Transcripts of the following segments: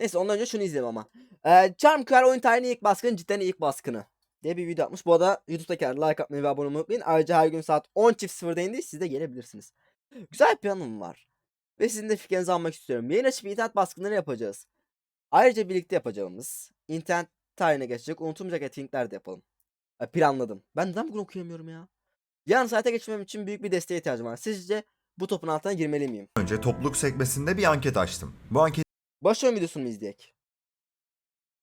Neyse ondan önce şunu izleyelim ama. Ee, Charm Kar oyun tarihinin ilk baskını cidden ilk baskını. Diye bir video atmış. Bu arada YouTube'daki like atmayı ve abone olmayı unutmayın. Ayrıca her gün saat 10.00'da indi. Siz de gelebilirsiniz. Güzel bir planım var. Ve sizin de fikrinizi almak istiyorum. Yayın açıp internet baskınları yapacağız. Ayrıca birlikte yapacağımız internet tarihine geçecek unutulmayacak etkinlikler de yapalım. E, planladım. Ben neden bugün okuyamıyorum ya? Yarın saate geçmem için büyük bir desteğe ihtiyacım var. Sizce bu topun altına girmeli miyim? önce topluluk sekmesinde bir anket açtım. Bu anketi Başrol videosunu mu izleyek?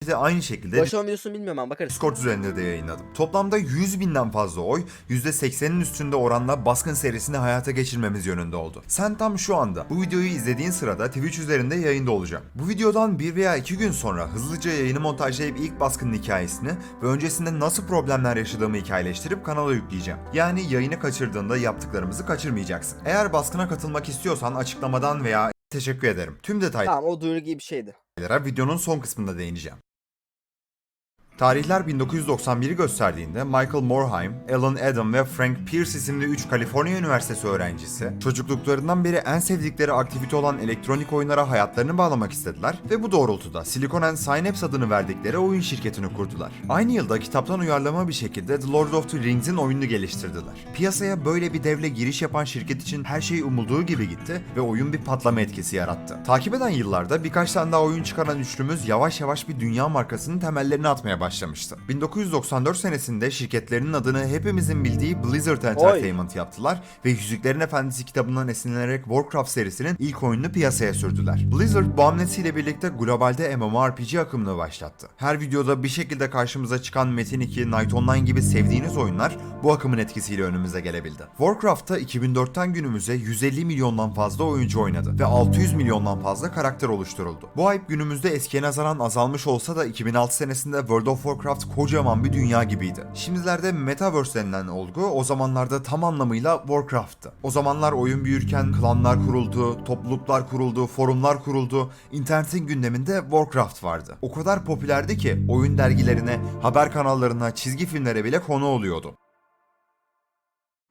de aynı şekilde Başrol videosunu bilmiyorum ben bakarız. Discord üzerinde de yayınladım. Toplamda 100 binden fazla oy, %80'in üstünde oranla baskın serisini hayata geçirmemiz yönünde oldu. Sen tam şu anda bu videoyu izlediğin sırada Twitch üzerinde yayında olacağım. Bu videodan bir veya iki gün sonra hızlıca yayını montajlayıp ilk baskının hikayesini ve öncesinde nasıl problemler yaşadığımı hikayeleştirip kanala yükleyeceğim. Yani yayını kaçırdığında yaptıklarımızı kaçırmayacaksın. Eğer baskına katılmak istiyorsan açıklamadan veya teşekkür ederim. Tüm detaylara Tamam o duyuru gibi bir şeydi. videonun son kısmında değineceğim. Tarihler 1991'i gösterdiğinde Michael Morheim, Alan Adam ve Frank Pierce isimli 3 Kaliforniya Üniversitesi öğrencisi, çocukluklarından beri en sevdikleri aktivite olan elektronik oyunlara hayatlarını bağlamak istediler ve bu doğrultuda Silicon and Synapse adını verdikleri oyun şirketini kurdular. Aynı yılda kitaptan uyarlama bir şekilde The Lord of the Rings'in oyununu geliştirdiler. Piyasaya böyle bir devle giriş yapan şirket için her şey umulduğu gibi gitti ve oyun bir patlama etkisi yarattı. Takip eden yıllarda birkaç tane daha oyun çıkaran üçlümüz yavaş yavaş bir dünya markasının temellerini atmaya başlamıştı. 1994 senesinde şirketlerinin adını hepimizin bildiği Blizzard Entertainment yaptılar ve Yüzüklerin Efendisi kitabından esinlenerek Warcraft serisinin ilk oyununu piyasaya sürdüler. Blizzard bu hamlesiyle birlikte globalde MMORPG akımını başlattı. Her videoda bir şekilde karşımıza çıkan Metin 2, Night Online gibi sevdiğiniz oyunlar bu akımın etkisiyle önümüze gelebildi. Warcraft'ta 2004'ten günümüze 150 milyondan fazla oyuncu oynadı ve 600 milyondan fazla karakter oluşturuldu. Bu hype günümüzde eskiye nazaran azalmış olsa da 2006 senesinde World of Warcraft kocaman bir dünya gibiydi. Şimdilerde Metaverse denilen olgu o zamanlarda tam anlamıyla Warcraft'tı. O zamanlar oyun büyürken klanlar kuruldu, topluluklar kuruldu, forumlar kuruldu, internetin gündeminde Warcraft vardı. O kadar popülerdi ki oyun dergilerine, haber kanallarına, çizgi filmlere bile konu oluyordu.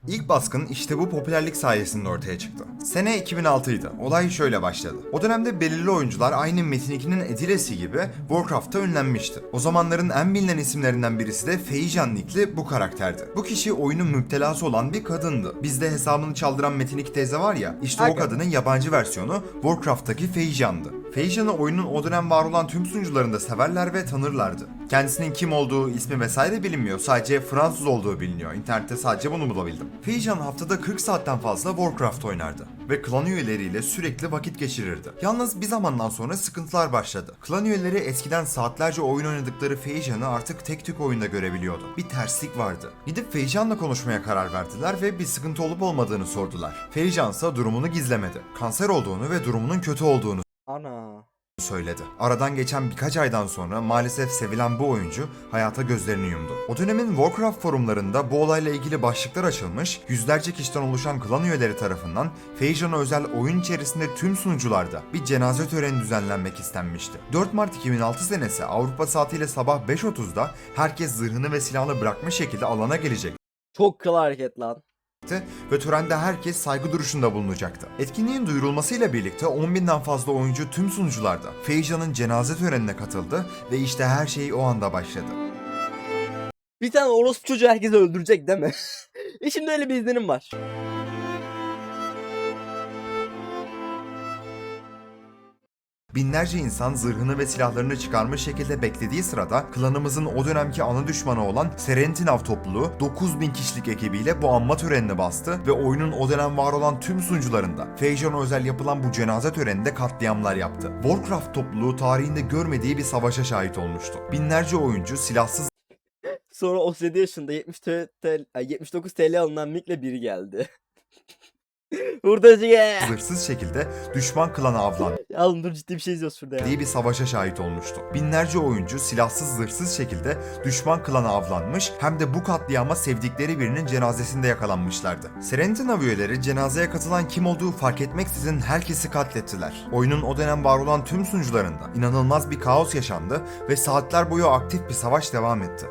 İlk baskın işte bu popülerlik sayesinde ortaya çıktı. Sene 2006 idi. Olay şöyle başladı. O dönemde belirli oyuncular aynı Metin 2'nin Edilesi gibi Warcraft'ta ünlenmişti. O zamanların en bilinen isimlerinden birisi de Feijan Nick'li bu karakterdi. Bu kişi oyunun müptelası olan bir kadındı. Bizde hesabını çaldıran Metin 2 teyze var ya, işte o Aga. kadının yabancı versiyonu Warcraft'taki Feijan'dı. Feijan'ı oyunun o dönem var olan tüm sunucularında severler ve tanırlardı. Kendisinin kim olduğu, ismi vesaire bilinmiyor. Sadece Fransız olduğu biliniyor. İnternette sadece bunu bulabildim. Feijan haftada 40 saatten fazla Warcraft oynardı ve klan üyeleriyle sürekli vakit geçirirdi. Yalnız bir zamandan sonra sıkıntılar başladı. Klan üyeleri eskiden saatlerce oyun oynadıkları Feijan'ı artık tek tük oyunda görebiliyordu. Bir terslik vardı. Gidip Feijan'la konuşmaya karar verdiler ve bir sıkıntı olup olmadığını sordular. Feijan ise durumunu gizlemedi. Kanser olduğunu ve durumunun kötü olduğunu Ana. söyledi. Aradan geçen birkaç aydan sonra maalesef sevilen bu oyuncu hayata gözlerini yumdu. O dönemin Warcraft forumlarında bu olayla ilgili başlıklar açılmış, yüzlerce kişiden oluşan klan üyeleri tarafından Feijan'a özel oyun içerisinde tüm sunucularda bir cenaze töreni düzenlenmek istenmişti. 4 Mart 2006 senesi Avrupa saatiyle sabah 5.30'da herkes zırhını ve silahını bırakmış şekilde alana gelecek Çok kral hareket lan. Ve törende herkes saygı duruşunda bulunacaktı. Etkinliğin duyurulmasıyla birlikte 10 binden fazla oyuncu tüm sunucularda Feijan'ın cenaze törenine katıldı ve işte her şey o anda başladı. Bir tane orospu çocuğu herkesi öldürecek değil mi? e şimdi öyle bir izlenim var. Binlerce insan zırhını ve silahlarını çıkarmış şekilde beklediği sırada klanımızın o dönemki ana düşmanı olan Serentinav topluluğu 9000 kişilik ekibiyle bu anma törenini bastı ve oyunun o dönem var olan tüm sunucularında Feijon'a özel yapılan bu cenaze töreninde katliamlar yaptı. Warcraft topluluğu tarihinde görmediği bir savaşa şahit olmuştu. Binlerce oyuncu silahsız Sonra 37 yaşında 70 TL, ay, 79 TL alınan Mick'le biri geldi. Hurdacı zırhsız şekilde düşman klanı avlandı. Ya oğlum dur ciddi bir şey izliyoruz şurada ya. diye bir savaşa şahit olmuştu. Binlerce oyuncu silahsız zırhsız şekilde düşman klana avlanmış hem de bu katliama sevdikleri birinin cenazesinde yakalanmışlardı. Serentina üyeleri cenazeye katılan kim olduğu fark etmeksizin herkesi katlettiler. Oyunun o dönem var olan tüm sunucularında inanılmaz bir kaos yaşandı ve saatler boyu aktif bir savaş devam etti.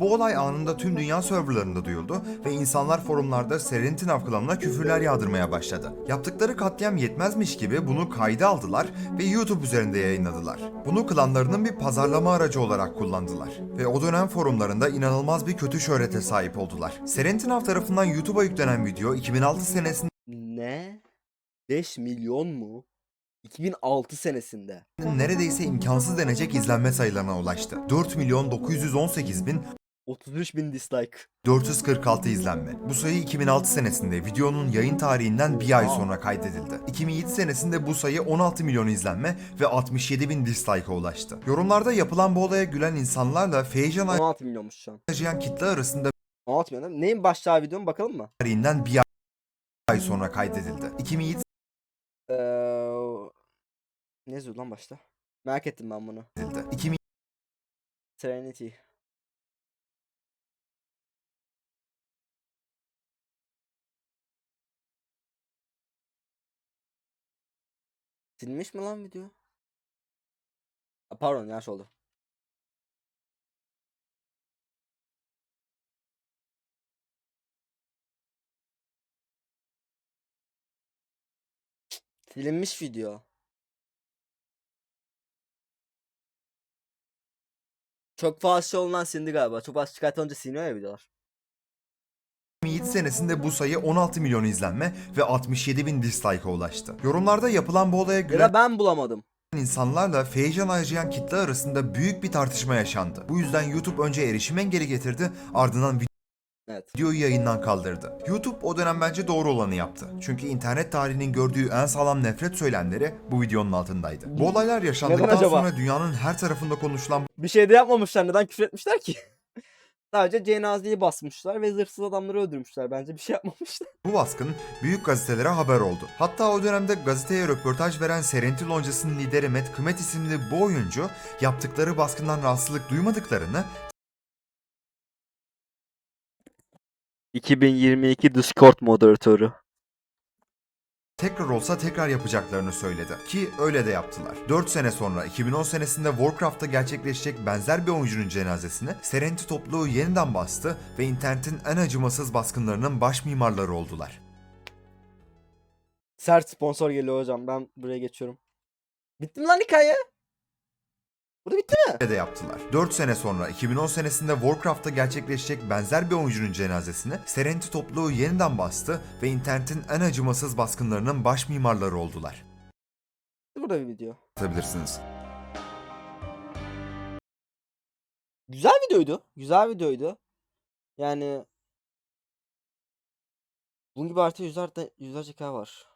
Bu olay anında tüm dünya serverlarında duyuldu ve insanlar forumlarda Serenity klanına küfürler yağdırmaya başladı. Yaptıkları katliam yetmezmiş gibi bunu kayda aldılar ve YouTube üzerinde yayınladılar. Bunu klanlarının bir pazarlama aracı olarak kullandılar. Ve o dönem forumlarında inanılmaz bir kötü şöhrete sahip oldular. Serenity tarafından YouTube'a yüklenen video 2006 senesinde Ne? 5 milyon mu? 2006 senesinde. neredeyse imkansız denecek izlenme sayılarına ulaştı. 4 milyon 918 bin 33 bin dislike. 446 izlenme. Bu sayı 2006 senesinde videonun yayın tarihinden bir ay sonra kaydedildi. 2007 senesinde bu sayı 16 milyon izlenme ve 67 bin dislike'a ulaştı. Yorumlarda yapılan bu olaya gülen insanlarla Feycan 16 milyonmuş şu an. acıyan kitle arasında 16 milyon. Neyin başlağı videom bakalım mı? tarihinden bir ay sonra kaydedildi. 2007 Ee, ne yazıyor lan başta? Merak ettim ben bunu. edildi. 2007 Serenity. Silmiş mi lan video? Ha, Pardon yanlış oldu. Silinmiş video. Çok fazla şey olunan silindi galiba. Çok fazla çıkartınca siliniyor ya videolar. 2007 senesinde bu sayı 16 milyon izlenme ve 67 bin dislike'a ulaştı. Yorumlarda yapılan bu olaya Ya gülen da ben bulamadım. insanlarla Feycan acıyan kitle arasında büyük bir tartışma yaşandı. Bu yüzden YouTube önce erişim engeli getirdi, ardından Evet. videoyu yayından kaldırdı. YouTube o dönem bence doğru olanı yaptı. Çünkü internet tarihinin gördüğü en sağlam nefret söylemleri bu videonun altındaydı. Bu olaylar yaşandıktan acaba? sonra dünyanın her tarafında konuşulan Bir şey de yapmamışlar. Neden küfür etmişler ki? Sadece cenazeyi basmışlar ve zırhsız adamları öldürmüşler. Bence bir şey yapmamışlar. bu baskın büyük gazetelere haber oldu. Hatta o dönemde gazeteye röportaj veren Serenity Loncası'nın lideri Matt Kmet isimli bu oyuncu yaptıkları baskından rahatsızlık duymadıklarını 2022 Discord moderatörü. Tekrar olsa tekrar yapacaklarını söyledi. Ki öyle de yaptılar. 4 sene sonra 2010 senesinde Warcraft'ta gerçekleşecek benzer bir oyuncunun cenazesini Serenity topluluğu yeniden bastı ve internetin en acımasız baskınlarının baş mimarları oldular. Sert sponsor geliyor hocam. Ben buraya geçiyorum. Bitti mi lan hikaye? Burada bitti mi? De yaptılar. 4 sene sonra 2010 senesinde Warcraft'ta gerçekleşecek benzer bir oyuncunun cenazesini Serenity topluluğu yeniden bastı ve internetin en acımasız baskınlarının baş mimarları oldular. Burada bir video. Atabilirsiniz. Güzel videoydu. Güzel videoydu. Yani bunun gibi artı yüzlerce, yüzlerce hikaye var.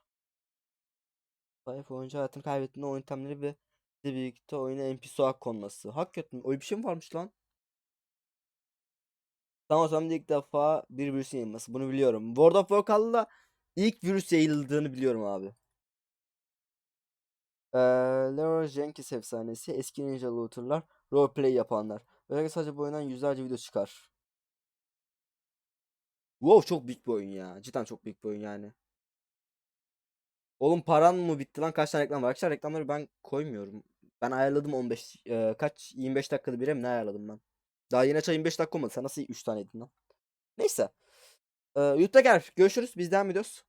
Sayfa oyuncu hayatını kaybettiğinde oyun itemleri ve birlikte oyuna NPC olarak konması. Hakikaten öyle bir şey mi varmış lan? Tamam o zaman ilk defa bir virüs yayılması. Bunu biliyorum. World of Warcraft'ta ilk virüs yayıldığını biliyorum abi. Ee, Leroy Jenkins efsanesi, eski ninja looter'lar, roleplay yapanlar. Özellikle sadece bu oyundan yüzlerce video çıkar. Wow çok büyük bir oyun ya. Cidden çok büyük bir oyun yani. Oğlum paran mı bitti lan? Kaç tane reklam var? Arkadaşlar reklamları ben koymuyorum. Ben ayarladım 15 e, kaç 25 dakikada bire ne ayarladım ben? Daha yeni açar 25 dakika olmadı. Sen nasıl 3 tane yedin lan? Neyse. Ee, YouTube'da gel. Görüşürüz. Biz devam ediyoruz.